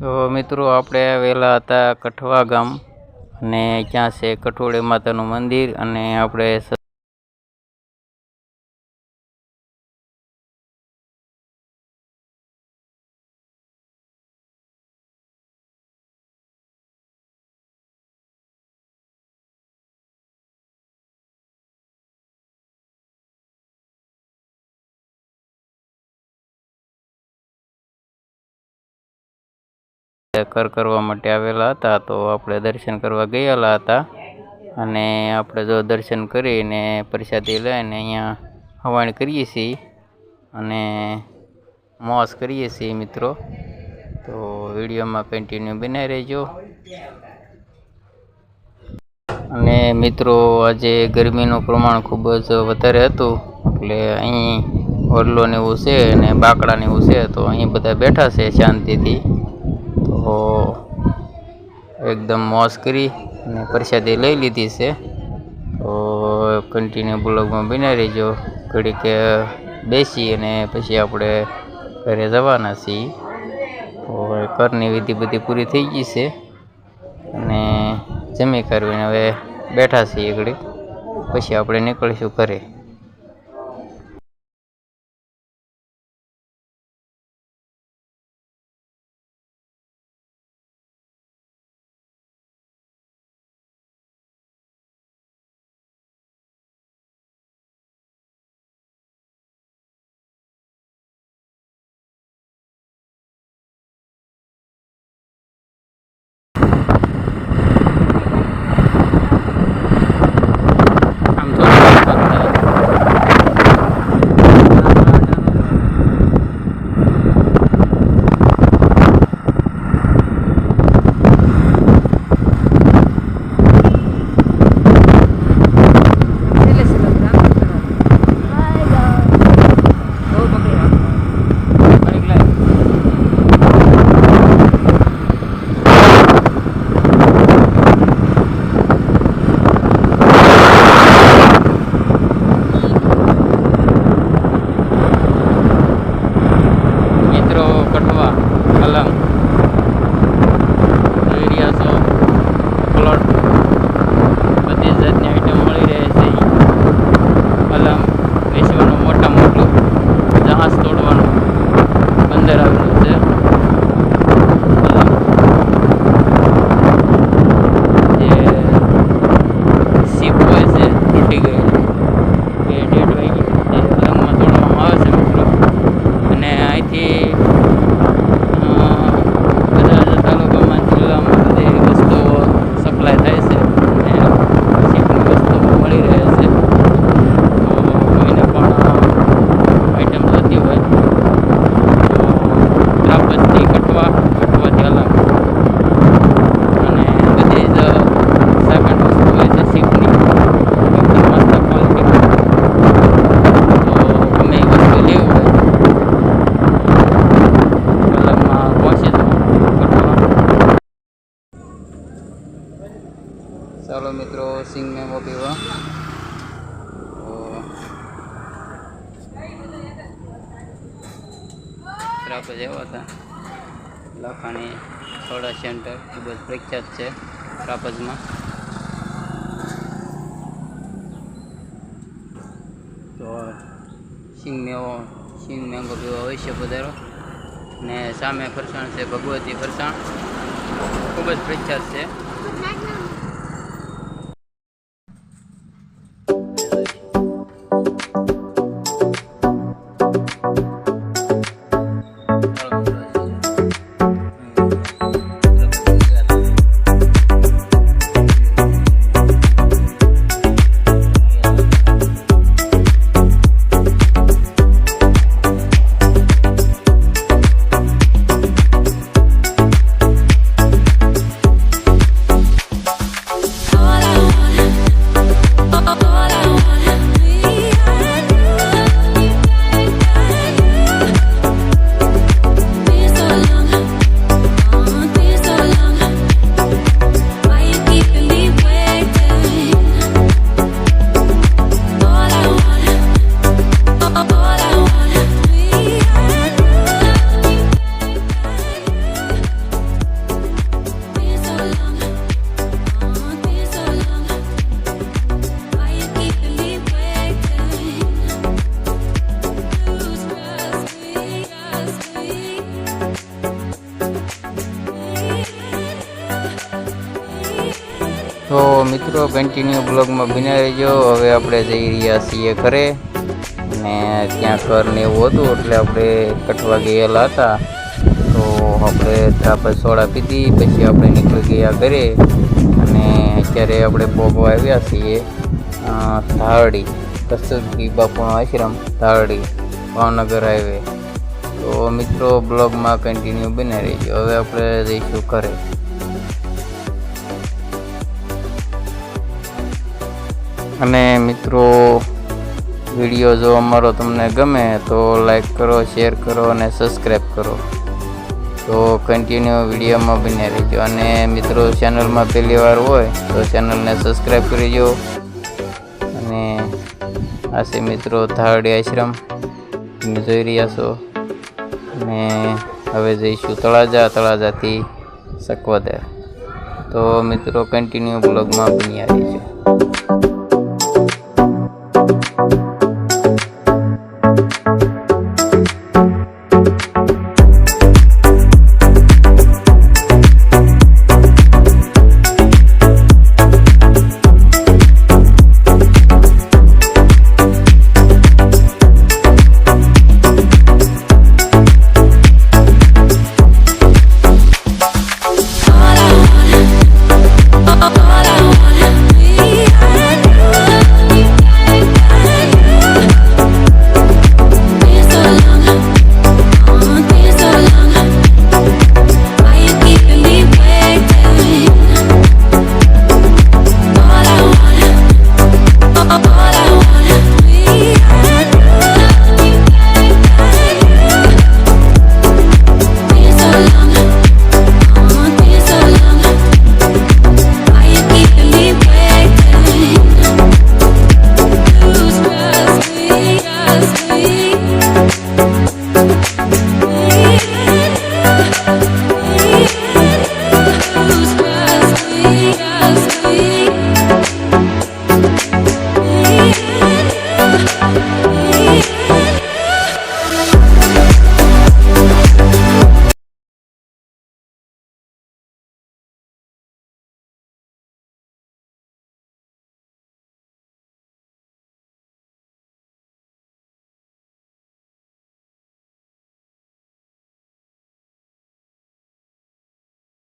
તો મિત્રો, આપણે વહેલા હતા કઠવા ગામ અને ત્યાં છે? કઠોળી માતાનું મંદિર અને આપણે સ- કરવા માટે આવેલા હતા, તો આપણે દર્શન કરવા ગયેલા હતા. અને આપણે જો દર્શન કરીને પ્રસાદી લઈને અહીંયા હવાણ કરીએ છીએ અને મોસ કરીએ છીએ મિત્રો. તો વિડીયોમાં કન્ટિન્યુ બનાવી રહેજો. અને મિત્રો, આજે ગરમીનું પ્રમાણ ખૂબ જ વધારે હતું, એટલે અહીં વડલો ને એવું છે અને બાકડા ને એવું છે, તો અહીં બધા બેઠા છે શાંતિથી. તો એકદમ મોજ કરી અને પ્રસાદી લઈ લીધી છે. તો કન્ટિન્યુ બ્લોગમાં બનાવી રહેજો. ઘડીક બેસી અને પછી આપણે ઘરે જવાના છીએ. તો ઘરની વિધિ બધી પૂરી થઈ ગઈ છે. અને જમી કરવીને હવે બેઠા છીએ ઘડીક. પછી આપણે નીકળીશું ઘરે. મિત્રો સિંગ મેંગો પીવા તો જ એવા હતા લાખાણી સોડા સેન્ટર ખૂબ જ પ્રખ્યાત છે ત્રાપજમાં તો સિંગ મેવો સિંગ મેંગો પીવા અવશ્ય પધારો ને સામે ફરસાણ છે ભગવતી ફરસાણ ખૂબ જ પ્રખ્યાત છે તો મિત્રો કન્ટિન્યુ બ્લોગમાં બિના રહેજો. હવે આપણે જઈ રહ્યા છીએ ઘરે. અને ત્યાં ઘરને એવું હતું, એટલે આપણે કઠવા ગયેલા હતા. તો આપણે ત્રાપજ સોડા પીધી, પછી આપણે નીકળી ગયા ઘરે. અને અત્યારે આપણે ભોગવા આવ્યા છીએ ધારડી. કસ્તુરબી બાપુનો આશ્રમ, ધારડી, ભાવનગર હાઈવે. તો મિત્રો બ્લોગમાં કન્ટિન્યુ બની રહીજો. હવે આપણે જઈશું ઘરે. અને મિત્રો વીડિયો જો અમારો તમને ગમે તો લાઈક કરો શેર કરો અને સબસ્ક્રાઈબ કરો. તો કન્ટિન્યુ વિડીયોમાં બને રહેજો. અને મિત્રો ચેનલમાં પહેલી વાર હોય તો ચેનલને સબસ્ક્રાઈબ કરીજો અને આ છે મિત્રો ધારડી આશ્રમ. તમે જોઈ રહ્યા છો. અને હવે જઈશું તળાજા. તળાજાથી સકવદર તો મિત્રો કન્ટિન્યુ બ્લોગમાં બની રહીજો.